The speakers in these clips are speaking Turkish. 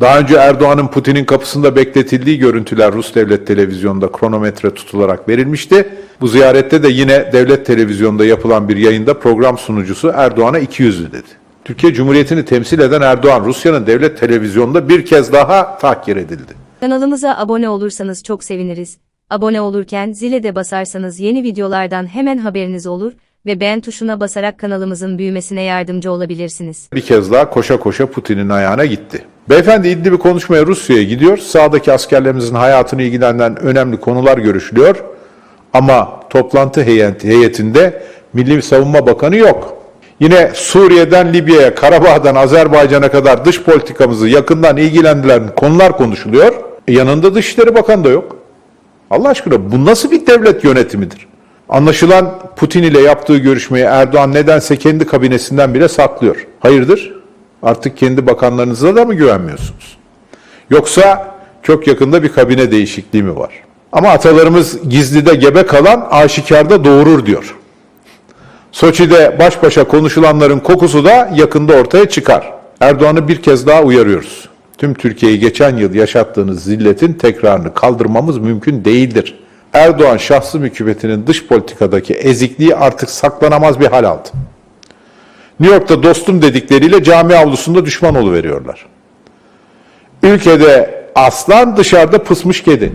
Daha önce Erdoğan'ın Putin'in kapısında bekletildiği görüntüler Rus devlet televizyonunda kronometre tutularak verilmişti. Bu ziyarette de yine devlet televizyonda yapılan bir yayında program sunucusu Erdoğan'a iki yüzlü dedi. Türkiye Cumhuriyeti'ni temsil eden Erdoğan Rusya'nın devlet televizyonunda bir kez daha tahkir edildi. Kanalımıza abone olursanız çok seviniriz. Abone olurken zile de basarsanız yeni videolardan hemen haberiniz olur ve beğen tuşuna basarak kanalımızın büyümesine yardımcı olabilirsiniz. Bir kez daha koşa koşa Putin'in ayağına gitti. Beyefendi İdlib'i konuşmaya Rusya'ya gidiyor. Sağdaki askerlerimizin hayatını ilgilenen önemli konular görüşülüyor. Ama toplantı heyet- heyetinde Milli Savunma Bakanı yok. Yine Suriye'den Libya'ya, Karabağ'dan Azerbaycan'a kadar dış politikamızı yakından ilgilendiren konular konuşuluyor. E yanında Dışişleri Bakanı da yok. Allah aşkına bu nasıl bir devlet yönetimidir? Anlaşılan Putin ile yaptığı görüşmeyi Erdoğan nedense kendi kabinesinden bile saklıyor. Hayırdır? Artık kendi bakanlarınıza da mı güvenmiyorsunuz? Yoksa çok yakında bir kabine değişikliği mi var? Ama atalarımız gizlide gebe kalan aşikarda doğurur diyor. Soçi'de baş başa konuşulanların kokusu da yakında ortaya çıkar. Erdoğan'ı bir kez daha uyarıyoruz. Tüm Türkiye'yi geçen yıl yaşattığınız zilletin tekrarını kaldırmamız mümkün değildir. Erdoğan şahsı hükümetinin dış politikadaki ezikliği artık saklanamaz bir hal aldı. New York'ta dostum dedikleriyle cami avlusunda düşman veriyorlar. Ülkede aslan dışarıda pısmış kedi.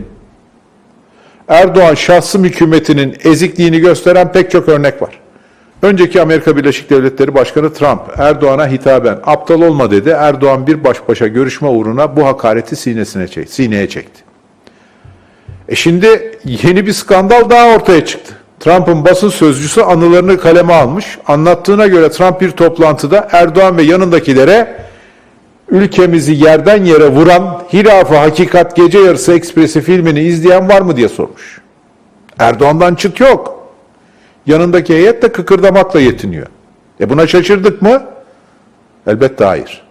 Erdoğan şahsım hükümetinin ezikliğini gösteren pek çok örnek var. Önceki Amerika Birleşik Devletleri Başkanı Trump Erdoğan'a hitaben aptal olma dedi. Erdoğan bir baş başa görüşme uğruna bu hakareti sinesine çekti, sineye çekti. E şimdi yeni bir skandal daha ortaya çıktı. Trump'ın basın sözcüsü anılarını kaleme almış. Anlattığına göre Trump bir toplantıda Erdoğan ve yanındakilere ülkemizi yerden yere vuran Hilaf-ı Hakikat Gece Yarısı Ekspresi filmini izleyen var mı diye sormuş. Erdoğan'dan çıt yok. Yanındaki heyet de kıkırdamakla yetiniyor. E buna şaşırdık mı? Elbette hayır.